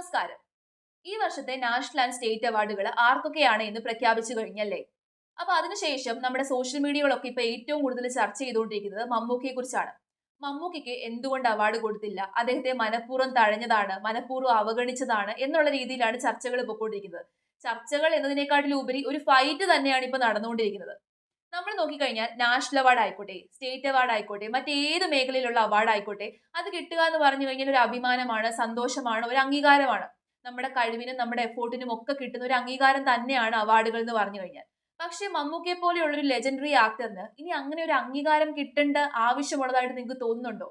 നമസ്കാരം. ഈ വർഷത്തെ നാഷണൽ ആൻഡ് സ്റ്റേറ്റ് അവാർഡുകൾ ആർക്കൊക്കെയാണ് എന്ന് പ്രഖ്യാപിച്ചു കഴിഞ്ഞല്ലേ? അപ്പൊ അതിനുശേഷം നമ്മുടെ സോഷ്യൽ മീഡിയകളൊക്കെ ഇപ്പൊ ഏറ്റവും കൂടുതൽ ചർച്ച ചെയ്തുകൊണ്ടിരിക്കുന്നത് മമ്മൂക്കയെ കുറിച്ചാണ്. മമ്മൂക്കയ്ക്ക് എന്തുകൊണ്ട് അവാർഡ് കൊടുത്തില്ല? അദ്ദേഹത്തെ മനഃപൂർവം തഴഞ്ഞതാണ് മനഃപൂർവം അവഗണിച്ചതാണ് എന്നുള്ള രീതിയിലാണ് ചർച്ചകൾ പൊക്കോണ്ടിരിക്കുന്നത് ചർച്ചകൾ എന്നതിനേക്കാട്ടിലുപരി ഒരു ഫൈറ്റ് തന്നെയാണ് ഇപ്പൊ നടന്നുകൊണ്ടിരിക്കുന്നത്. നമ്മൾ നോക്കിക്കഴിഞ്ഞാൽ നാഷണൽ അവാർഡ് ആയിക്കോട്ടെ സ്റ്റേറ്റ് അവാർഡ് ആയിക്കോട്ടെ മറ്റേത് മേഖലയിലുള്ള അവാർഡ് ആയിക്കോട്ടെ അത് കിട്ടുക എന്ന് പറഞ്ഞു കഴിഞ്ഞാൽ ഒരു അഭിമാനമാണ് സന്തോഷമാണ് ഒരു അംഗീകാരമാണ്. നമ്മുടെ കഴിവിനും നമ്മുടെ എഫോർട്ടിനും ഒക്കെ കിട്ടുന്ന ഒരു അംഗീകാരം തന്നെയാണ് അവാർഡുകൾ എന്ന് പറഞ്ഞു കഴിഞ്ഞാൽ. പക്ഷെ മമ്മൂക്കയെ പോലെയുള്ള ഒരു ലെജൻഡറി ആക്ടറിന് ഇനി അങ്ങനെ ഒരു അംഗീകാരം കിട്ടേണ്ട ആവശ്യമുള്ളതായിട്ട് നിങ്ങൾക്ക് തോന്നുന്നുണ്ടോ?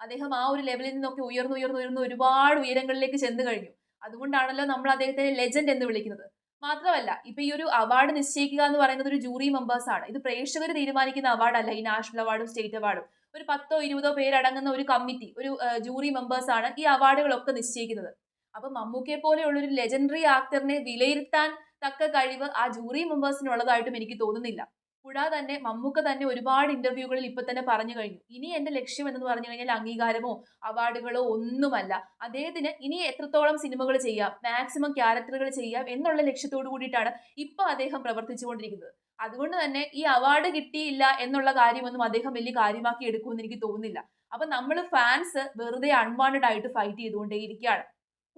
അദ്ദേഹം ആ ഒരു ലെവലിൽ നിന്നൊക്കെ ഉയർന്നു ഉയർന്നു ഉയർന്നു ഒരുപാട് ഉയരങ്ങളിലേക്ക് ചെന്ന് കഴിഞ്ഞു. അതുകൊണ്ടാണല്ലോ നമ്മൾ അദ്ദേഹത്തെ ലെജൻഡ് എന്ന് വിളിക്കുന്നത്. മാത്രമല്ല ഇപ്പൊ ഈ ഒരു അവാർഡ് നിശ്ചയിക്കുക എന്ന് പറയുന്നത് ഒരു ജൂറി മെമ്പേഴ്സ് ആണ്. ഇത് പ്രേക്ഷകർ തീരുമാനിക്കുന്ന അവാർഡല്ല ഈ നാഷണൽ അവാർഡും സ്റ്റേറ്റ് അവാർഡും ഒരു പത്തോ ഇരുപതോ പേരടങ്ങുന്ന ഒരു കമ്മിറ്റി ഒരു ജൂറി മെമ്പേഴ്സ് ആണ് ഈ അവാർഡുകളൊക്കെ നിശ്ചയിക്കുന്നത്. അപ്പൊ മമ്മൂക്കയെ പോലെയുള്ള ഒരു ലെജൻഡറി ആക്ടറിനെ വിലയിരുത്താൻ തക്ക കഴിവ് ആ ജൂറി മെമ്പേഴ്സിനുള്ളതായിട്ടും എനിക്ക് തോന്നുന്നില്ല. കൂടാതെ തന്നെ മമ്മൂക്ക തന്നെ ഒരുപാട് ഇന്റർവ്യൂകളിൽ ഇപ്പൊ തന്നെ പറഞ്ഞു കഴിഞ്ഞു. ഇനി എന്റെ ലക്ഷ്യം എന്ന് പറഞ്ഞു കഴിഞ്ഞാൽ അംഗീകാരമോ അവാർഡുകളോ ഒന്നുമല്ല. അദ്ദേഹത്തിന് ഇനി എത്രത്തോളം സിനിമകൾ ചെയ്യാം മാക്സിമം ക്യാരക്ടറുകൾ ചെയ്യാം എന്നുള്ള ലക്ഷ്യത്തോടു കൂടിയിട്ടാണ് ഇപ്പൊ അദ്ദേഹം പ്രവർത്തിച്ചുകൊണ്ടിരിക്കുന്നത്. അതുകൊണ്ട് തന്നെ ഈ അവാർഡ് കിട്ടിയില്ല എന്നുള്ള കാര്യമൊന്നും അദ്ദേഹം വലിയ കാര്യമാക്കി എടുക്കുമെന്ന് എനിക്ക് തോന്നുന്നില്ല. അപ്പൊ നമ്മൾ ഫാൻസ് വെറുതെ അൺവാണ്ടഡ് ആയിട്ട് ഫൈറ്റ് ചെയ്തുകൊണ്ടേയിരിക്കുകയാണ്.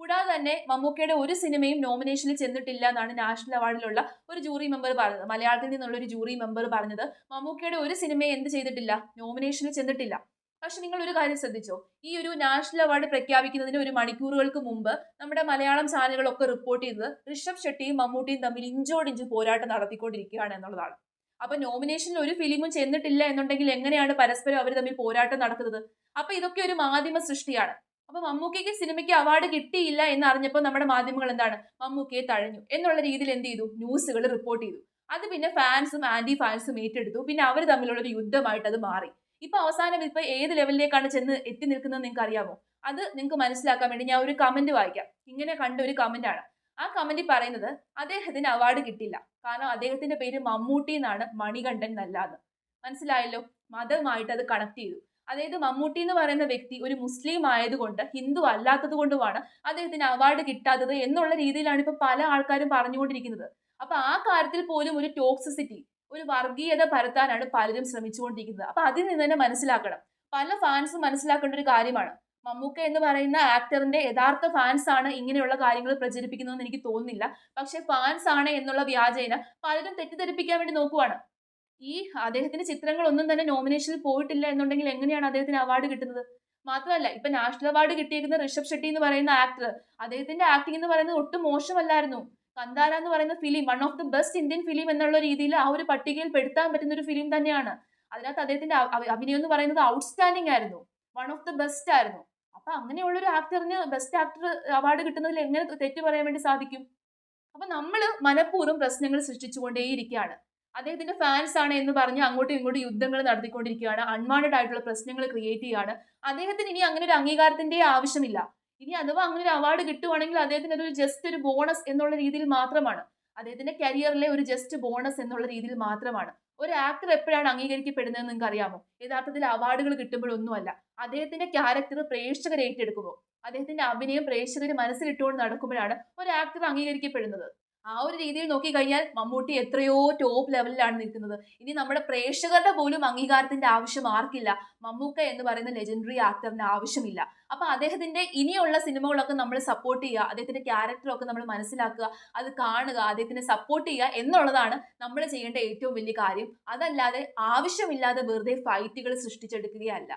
കൂടാതെ തന്നെ മമ്മൂക്കയുടെ ഒരു സിനിമയും നോമിനേഷനിൽ ചെന്നിട്ടില്ല എന്നാണ് നാഷണൽ അവാർഡിലുള്ള ഒരു ജൂറി മെമ്പർ പറഞ്ഞത്. മലയാളത്തിൽ നിന്നുള്ള ഒരു ജൂറി മെമ്പർ പറഞ്ഞത് മമ്മൂക്കയുടെ ഒരു സിനിമയും എന്ത് ചെയ്തിട്ടില്ല? നോമിനേഷനിൽ ചെന്നിട്ടില്ല. പക്ഷെ നിങ്ങൾ ഒരു കാര്യം ശ്രദ്ധിച്ചോ? ഈ ഒരു നാഷണൽ അവാർഡ് പ്രഖ്യാപിക്കുന്നതിന് ഒരു മണിക്കൂറുകൾക്ക് മുമ്പ് നമ്മുടെ മലയാളം ചാനലുകളൊക്കെ റിപ്പോർട്ട് ചെയ്തത് ഋഷഭ് ഷെട്ടിയും മമ്മൂട്ടിയും തമ്മിൽ ഇഞ്ചോടിഞ്ച് പോരാട്ടം നടത്തിക്കൊണ്ടിരിക്കുകയാണ് എന്നുള്ളതാണ്. അപ്പൊ നോമിനേഷനിൽ ഒരു ഫിലിമും ചെന്നിട്ടില്ല എന്നുണ്ടെങ്കിൽ എങ്ങനെയാണ് പരസ്പരം അവർ തമ്മിൽ പോരാട്ടം നടക്കുന്നത്? അപ്പൊ ഇതൊക്കെ ഒരു മാധ്യമ സൃഷ്ടിയാണ്. അപ്പൊ മമ്മൂക്കയ്ക്ക് സിനിമയ്ക്ക് അവാർഡ് കിട്ടിയില്ല എന്ന് അറിഞ്ഞപ്പോൾ നമ്മുടെ മാധ്യമങ്ങൾ എന്താണ്? മമ്മൂക്കയെ തഴഞ്ഞു. എന്നുള്ള രീതിയിൽ എന്ത് ചെയ്തു? ന്യൂസുകൾ റിപ്പോർട്ട് ചെയ്തു. അത് പിന്നെ ഫാൻസും ആന്റി ഫാൻസും ഏറ്റെടുത്തു. പിന്നെ അവർ തമ്മിലുള്ള ഒരു യുദ്ധമായിട്ട് അത് മാറി. ഇപ്പൊ അവസാനം ഇപ്പൊ ഏത് ലെവലിലേക്കാണ് ചെന്ന് എത്തി നിൽക്കുന്നത് നിങ്ങൾക്ക് അറിയാമോ? അത് നിങ്ങൾക്ക് മനസ്സിലാക്കാൻ വേണ്ടി ഞാൻ ഒരു കമന്റ് വായിക്കാം. ഇങ്ങനെ കണ്ട ഒരു കമന്റ് ആണ്. ആ കമന്റിൽ പറയുന്നത് അദ്ദേഹത്തിന് അവാർഡ് കിട്ടില്ല കാരണം അദ്ദേഹത്തിന്റെ പേര് മമ്മൂട്ടി എന്നാണ് മണികണ്ഠൻ നല്ലാന്ന് മനസ്സിലായല്ലോ? മതവുമായിട്ട് അത് കണക്ട് ചെയ്തു. അതായത് മമ്മൂട്ടി എന്ന് പറയുന്ന വ്യക്തി ഒരു മുസ്ലിം ആയതുകൊണ്ട് ഹിന്ദു അല്ലാത്തത് കൊണ്ടുമാണ് അദ്ദേഹത്തിന് അവാർഡ് കിട്ടാത്തത് എന്നുള്ള രീതിയിലാണ് ഇപ്പൊ പല ആൾക്കാരും പറഞ്ഞുകൊണ്ടിരിക്കുന്നത്. അപ്പൊ ആ കാര്യത്തിൽ പോലും ഒരു ടോക്സിസിറ്റി ഒരു വർഗീയത പരത്താനാണ് പലരും ശ്രമിച്ചുകൊണ്ടിരിക്കുന്നത്. അപ്പൊ അതിൽ നിന്ന് തന്നെ മനസ്സിലാക്കണം. പല ഫാൻസും മനസ്സിലാക്കേണ്ട ഒരു കാര്യമാണ്. മമ്മൂക്ക എന്ന് പറയുന്ന ആക്ടറിന്റെ യഥാർത്ഥ ഫാൻസ് ആണ് ഇങ്ങനെയുള്ള കാര്യങ്ങൾ പ്രചരിപ്പിക്കുന്നതെന്ന് എനിക്ക് തോന്നുന്നില്ല. പക്ഷെ ഫാൻസ് ആണ് എന്നുള്ള വ്യാജേന പലരും തെറ്റിദ്ധരിപ്പിക്കാൻ വേണ്ടി നോക്കുവാണ്. ഈ അദ്ദേഹത്തിന്റെ ചിത്രങ്ങൾ ഒന്നും തന്നെ നോമിനേഷനിൽ പോയിട്ടില്ല എന്നുണ്ടെങ്കിൽ എങ്ങനെയാണ് അദ്ദേഹത്തിന് അവാർഡ് കിട്ടുന്നത്? മാത്രമല്ല ഇപ്പൊ നാഷണൽ അവാർഡ് കിട്ടിയിരിക്കുന്ന ഋഷഭ് ഷെട്ടി എന്ന് പറയുന്ന ആക്ടർ അദ്ദേഹത്തിന്റെ ആക്ടിംഗ് എന്ന് പറയുന്നത് ഒട്ടും മോശമല്ലായിരുന്നു. കന്താര എന്ന് പറയുന്ന film one of the best Indian film എന്നുള്ള രീതിയിൽ ആ ഒരു പട്ടികയിൽ പെടുത്താൻ പറ്റുന്ന ഒരു ഫിലിം തന്നെയാണ്. അതിനകത്ത് അദ്ദേഹത്തിന്റെ അഭിനയം എന്ന് പറയുന്നത് ഔട്ട്സ്റ്റാൻഡിംഗ് ആയിരുന്നു. വൺ ഓഫ് ദി ബെസ്റ്റ് ആയിരുന്നു. അപ്പൊ അങ്ങനെയുള്ള ഒരു ആക്ടറിന് ബെസ്റ്റ് ആക്ടർ അവാർഡ് കിട്ടുന്നതിൽ എങ്ങനെ തെറ്റ് പറയാൻ വേണ്ടി സാധിക്കും? അപ്പൊ നമ്മൾ മനഃപൂർവം പ്രശ്നങ്ങൾ സൃഷ്ടിച്ചുകൊണ്ടേയിരിക്കുകയാണ്. അദ്ദേഹത്തിന്റെ ഫാൻസ് ആണ് എന്ന് പറഞ്ഞ് അങ്ങോട്ടും ഇങ്ങോട്ടും യുദ്ധങ്ങൾ നടത്തിക്കൊണ്ടിരിക്കുകയാണ്. അൺവാണ്ടഡ് ആയിട്ടുള്ള പ്രശ്നങ്ങൾ ക്രിയേറ്റ് ചെയ്യുകയാണ്. അദ്ദേഹത്തിന് ഇനി അങ്ങനെ ഒരു അംഗീകാരത്തിന്റെ ആവശ്യമില്ല. ഇനി അഥവാ അങ്ങനെ ഒരു അവാർഡ് കിട്ടുവാണെങ്കിൽ അദ്ദേഹത്തിന് അതൊരു ജസ്റ്റ് ഒരു ബോണസ് എന്നുള്ള രീതിയിൽ മാത്രമാണ്. അദ്ദേഹത്തിന്റെ കരിയറിലെ ഒരു ജസ്റ്റ് ബോണസ് എന്നുള്ള രീതിയിൽ മാത്രമാണ്. ഒരു ആക്ടർ എപ്പോഴാണ് അംഗീകരിക്കപ്പെടുന്നത് നിങ്ങൾക്ക് അറിയാമോ? യഥാർത്ഥത്തിൽ അവാർഡുകൾ കിട്ടുമ്പോഴൊന്നുമല്ല. അദ്ദേഹത്തിന്റെ ക്യാരക്ടർ പ്രേക്ഷകർ ഏറ്റെടുക്കുമ്പോൾ അദ്ദേഹത്തിന്റെ അഭിനയം പ്രേക്ഷകർ മനസ്സിലിട്ടുകൊണ്ട് നടക്കുമ്പോഴാണ് ഒരു ആക്ടർ അംഗീകരിക്കപ്പെടുന്നത്. ആ ഒരു രീതിയിൽ നോക്കിക്കഴിഞ്ഞാൽ മമ്മൂട്ടി എത്രയോ ടോപ്പ് ലെവലിലാണ് നിൽക്കുന്നത്. ഇനി നമ്മുടെ പ്രേക്ഷകരുടെ പോലും അംഗീകാരത്തിന്റെ ആവശ്യം ആർക്കില്ല. മമ്മൂക്ക എന്ന് പറയുന്ന ലെജൻഡറി ആക്ടറിന് ആവശ്യമില്ല. അപ്പൊ അദ്ദേഹത്തിന്റെ ഇനിയുള്ള സിനിമകളൊക്കെ നമ്മൾ സപ്പോർട്ട് ചെയ്യുക അദ്ദേഹത്തിന്റെ ക്യാരക്ടറൊക്കെ നമ്മൾ മനസ്സിലാക്കുക അത് കാണുക അദ്ദേഹത്തിനെ സപ്പോർട്ട് ചെയ്യുക എന്നുള്ളതാണ് നമ്മൾ ചെയ്യേണ്ട ഏറ്റവും വലിയ കാര്യം. അതല്ലാതെ ആവശ്യമില്ലാതെ വെറുതെ ഫൈറ്റുകൾ സൃഷ്ടിച്ചെടുക്കുകയല്ല.